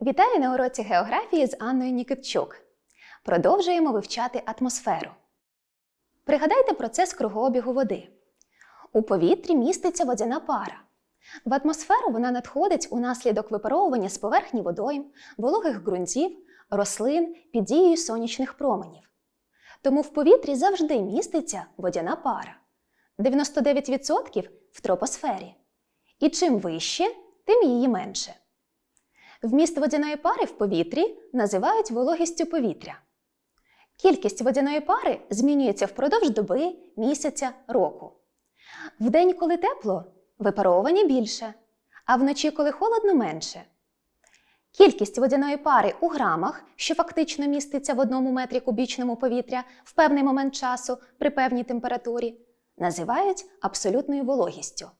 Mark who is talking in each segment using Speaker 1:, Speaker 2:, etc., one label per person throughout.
Speaker 1: Вітаю на уроці географії з Анною Нікітчук. Продовжуємо вивчати атмосферу. Пригадайте процес кругообігу води. У повітрі міститься водяна пара. В атмосферу вона надходить унаслідок випаровування з поверхні водойм, вологих ґрунтів, рослин під дією сонячних променів. Тому в повітрі завжди міститься водяна пара 99% в тропосфері. І чим вище, тим її менше. Вміст водяної пари в повітрі називають вологістю повітря. Кількість водяної пари змінюється впродовж доби, місяця, року. Вдень, коли тепло, випаровування більше, а вночі, коли холодно, менше. Кількість водяної пари у грамах, що фактично міститься в одному метрі кубічному повітря в певний момент часу при певній температурі, називають абсолютною вологістю.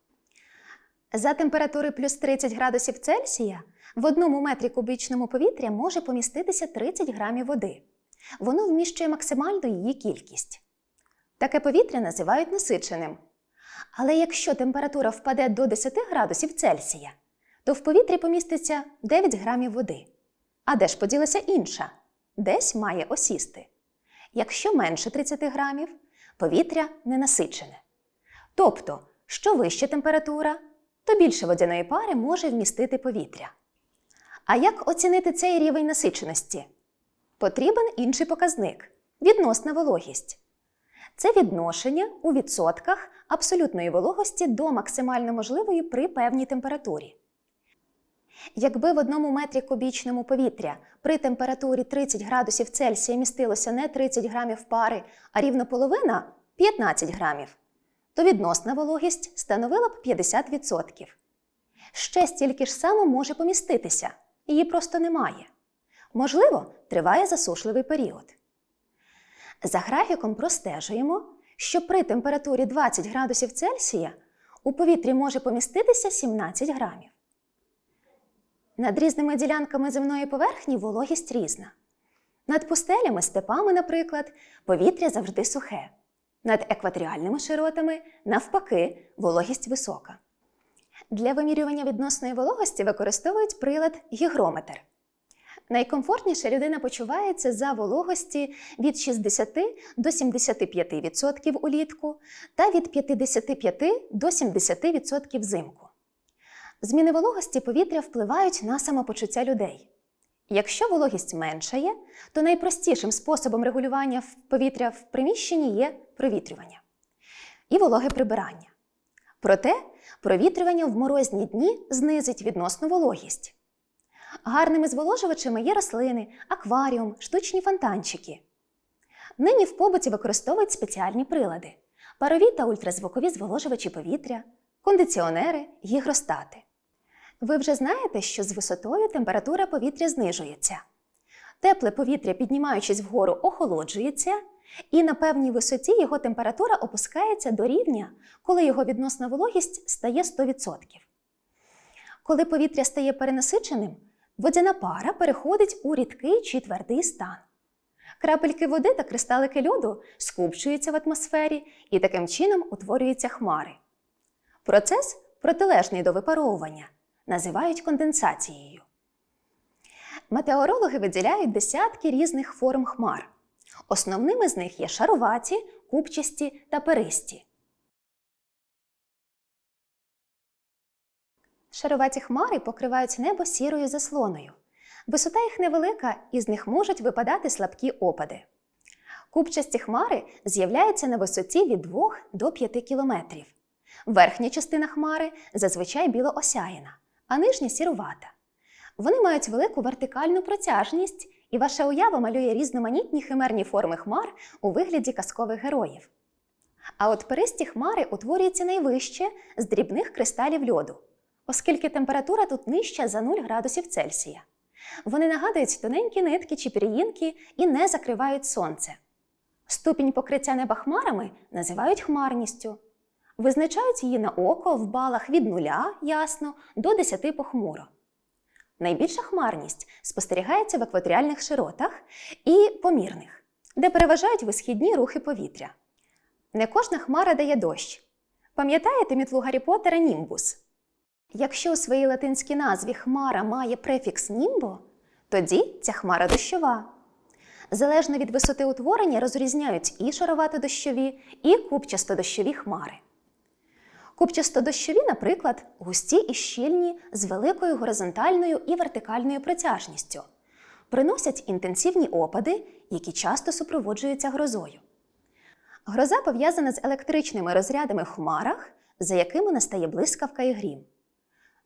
Speaker 1: За температури плюс 30 градусів Цельсія в одному метрі кубічному повітря може поміститися 30 грамів води. Воно вміщує максимальну її кількість. Таке повітря називають насиченим. Але якщо температура впаде до 10 градусів Цельсія, то в повітрі поміститься 9 грамів води. А де ж поділася інша? Десь має осісти. Якщо менше 30 грамів, повітря ненасичене. Тобто, що вища температура, то більше водяної пари може вмістити повітря. А як оцінити цей рівень насиченості? Потрібен інший показник відносна вологість. Це відношення у відсотках абсолютної вологості до максимально можливої при певній температурі. Якби в одному метрі кубічному повітря при температурі 30 градусів Цельсія містилося не 30 грамів пари, а рівно половина 15 грамів, то відносна вологість становила б 50%. Ще стільки ж само може поміститися, її просто немає. Можливо, триває засушливий період. За графіком простежуємо, що при температурі 20 градусів Цельсія у повітрі може поміститися 17 грамів. Над різними ділянками земної поверхні вологість різна. Над пустелями, степами, наприклад, повітря завжди сухе. Над екваторіальними широтами, навпаки, вологість висока. Для вимірювання відносної вологості використовують прилад гігрометр. Найкомфортніше людина почувається за вологості від 60 до 75% улітку та від 55 до 70% взимку. Зміни вологості повітря впливають на самопочуття людей. Якщо вологість меншає, то найпростішим способом регулювання повітря в приміщенні є провітрювання і вологе прибирання. Проте провітрювання в морозні дні знизить відносну вологість. Гарними зволожувачами є рослини, акваріум, штучні фонтанчики. Нині в побуті використовують спеціальні прилади: парові та ультразвукові зволожувачі повітря, кондиціонери, гігростати. Ви вже знаєте, що з висотою температура повітря знижується. Тепле повітря, піднімаючись вгору, охолоджується, і на певній висоті його температура опускається до рівня, коли його відносна вологість стає 100%. Коли повітря стає перенасиченим, водяна пара переходить у рідкий чи твердий стан. Крапельки води та кристалики льоду скупчуються в атмосфері і таким чином утворюються хмари. Процес протилежний до випаровування називають конденсацією. Метеорологи виділяють десятки різних форм хмар. Основними з них є шаруваті, купчасті та перисті. Шаруваті хмари покривають небо сірою заслоною. Висота їх невелика, і з них можуть випадати слабкі опади. Купчасті хмари з'являються на висоті від 2 до 5 кілометрів. Верхня частина хмари зазвичай білоосяяна, а нижня сірувата. Вони мають велику вертикальну протяжність, і ваша уява малює різноманітні химерні форми хмар у вигляді казкових героїв. А от перисті хмари утворюються найвище з дрібних кристалів льоду, оскільки температура тут нижча за 0 градусів Цельсія. Вони нагадують тоненькі нитки чи пір'їнки і не закривають сонце. Ступінь покриття неба хмарами називають хмарністю. Визначають її на око в балах від нуля ясно до 10 похмуро. Найбільша хмарність спостерігається в екваторіальних широтах і помірних, де переважають висхідні рухи повітря. Не кожна хмара дає дощ. Пам'ятаєте мітлу Гаррі Поттера Німбус? Якщо у своїй латинській назві хмара має префікс німбо, Тоді ця хмара дощова. Залежно від висоти утворення розрізняють і шаровато-дощові, і купчасто-дощові хмари. Купчасто-дощові, наприклад, густі і щільні з великою горизонтальною і вертикальною протяжністю, приносять інтенсивні опади, які часто супроводжуються грозою. Гроза пов'язана з електричними розрядами в хмарах, за якими настає блискавка і грім.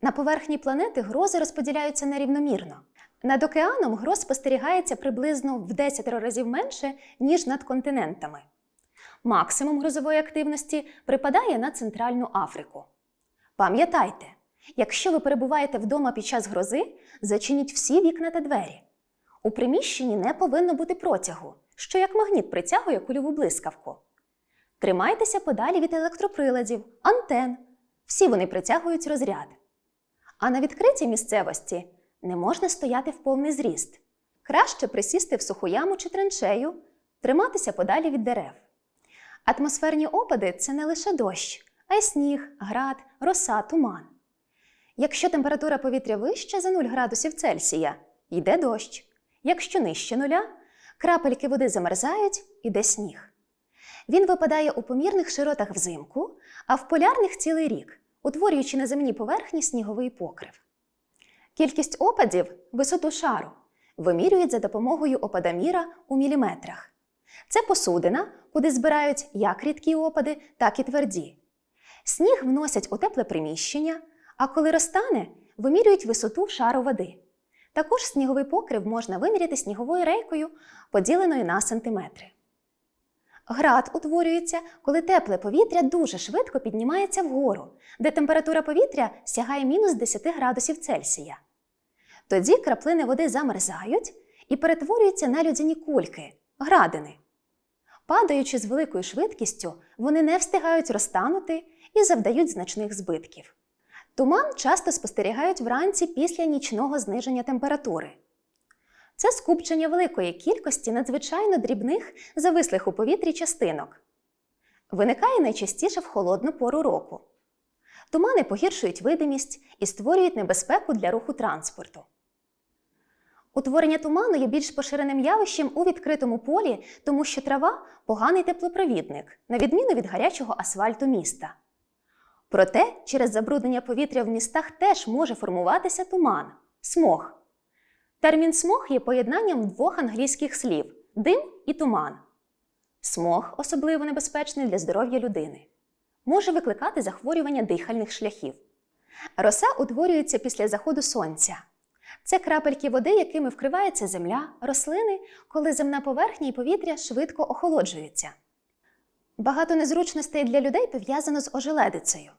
Speaker 1: На поверхні планети грози розподіляються нерівномірно. Над океаном гроз спостерігається приблизно в 10 разів менше, ніж над континентами. Максимум грозової активності припадає на Центральну Африку. Пам'ятайте, якщо ви перебуваєте вдома під час грози, зачиніть всі вікна та двері. У приміщенні не повинно бути протягу, що як магніт притягує кульову блискавку. Тримайтеся подалі від електроприладів, антен. Всі вони притягують розряд. А на відкритій місцевості не можна стояти в повний зріст. Краще присісти в суху яму чи траншею, триматися подалі від дерев. Атмосферні опади це не лише дощ, а й сніг, град, роса, туман. Якщо температура повітря вища за 0 градусів Цельсія, йде дощ. Якщо нижче нуля, крапельки води замерзають, іде сніг. Він випадає у помірних широтах взимку, а в полярних цілий рік, утворюючи на земній поверхні сніговий покрив. Кількість опадів, висоту шару, вимірюють за допомогою опадоміра у міліметрах. Це посудина, куди збирають як рідкі опади, так і тверді. Сніг вносять у тепле приміщення, а коли розтане, вимірюють висоту шару води. Також сніговий покрив можна виміряти сніговою рейкою, поділеною на сантиметри. Град утворюється, коли тепле повітря дуже швидко піднімається вгору, де температура повітря сягає мінус 10 градусів Цельсія. Тоді краплини води замерзають і перетворюються на людяні кульки градини. Падаючи з великою швидкістю, вони не встигають розтанути і завдають значних збитків. Туман часто спостерігають вранці після нічного зниження температури. Це скупчення великої кількості надзвичайно дрібних, завислих у повітрі частинок. Виникає найчастіше в холодну пору року. Тумани погіршують видимість і створюють небезпеку для руху транспорту. Утворення туману є більш поширеним явищем у відкритому полі, тому що трава поганий теплопровідник, на відміну від гарячого асфальту міста. Проте через забруднення повітря в містах теж може формуватися туман смог. Термін смог є поєднанням двох англійських слів дим і туман. Смог особливо небезпечний для здоров'я людини. Може викликати захворювання дихальних шляхів. Роса утворюється після заходу сонця. Це крапельки води, якими вкривається земля, рослини, коли земна поверхня і повітря швидко охолоджуються. Багато незручностей для людей пов'язано з ожеледицею.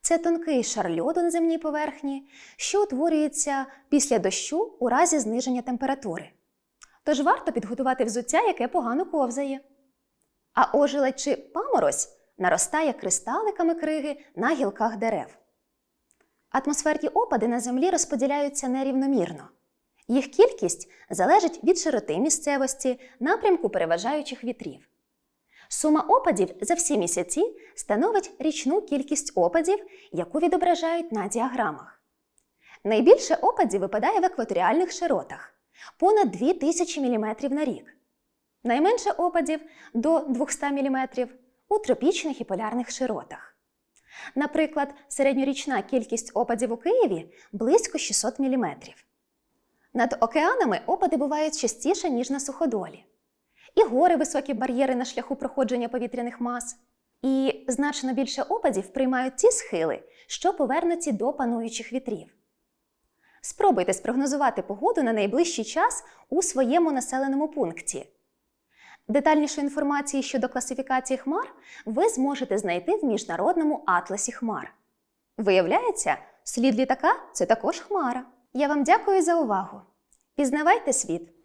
Speaker 1: Це тонкий шар льоду на земній поверхні, що утворюється після дощу у разі зниження температури. Тож варто підготувати взуття, яке погано ковзає. А ожеледь чи паморозь наростає кристаликами криги на гілках дерев. Атмосферні опади на землі розподіляються нерівномірно. Їх кількість залежить від широти місцевості, напрямку переважаючих вітрів. Сума опадів за всі місяці становить річну кількість опадів, яку відображають на діаграмах. Найбільше опадів випадає в екваторіальних широтах понад 2000 мм на рік. Найменше опадів до 200 мм у тропічних і полярних широтах. Наприклад, середньорічна кількість опадів у Києві близько 600 мм. Над океанами опади бувають частіше, ніж на суходолі. І гори високі бар'єри на шляху проходження повітряних мас. І значно більше опадів приймають ті схили, що повернуті до пануючих вітрів. Спробуйте спрогнозувати погоду на найближчий час у своєму населеному пункті. Детальнішу інформацію щодо класифікації хмар ви зможете знайти в міжнародному атласі хмар. Виявляється, слід літака це також хмара. Я вам дякую за увагу. Пізнавайте світ!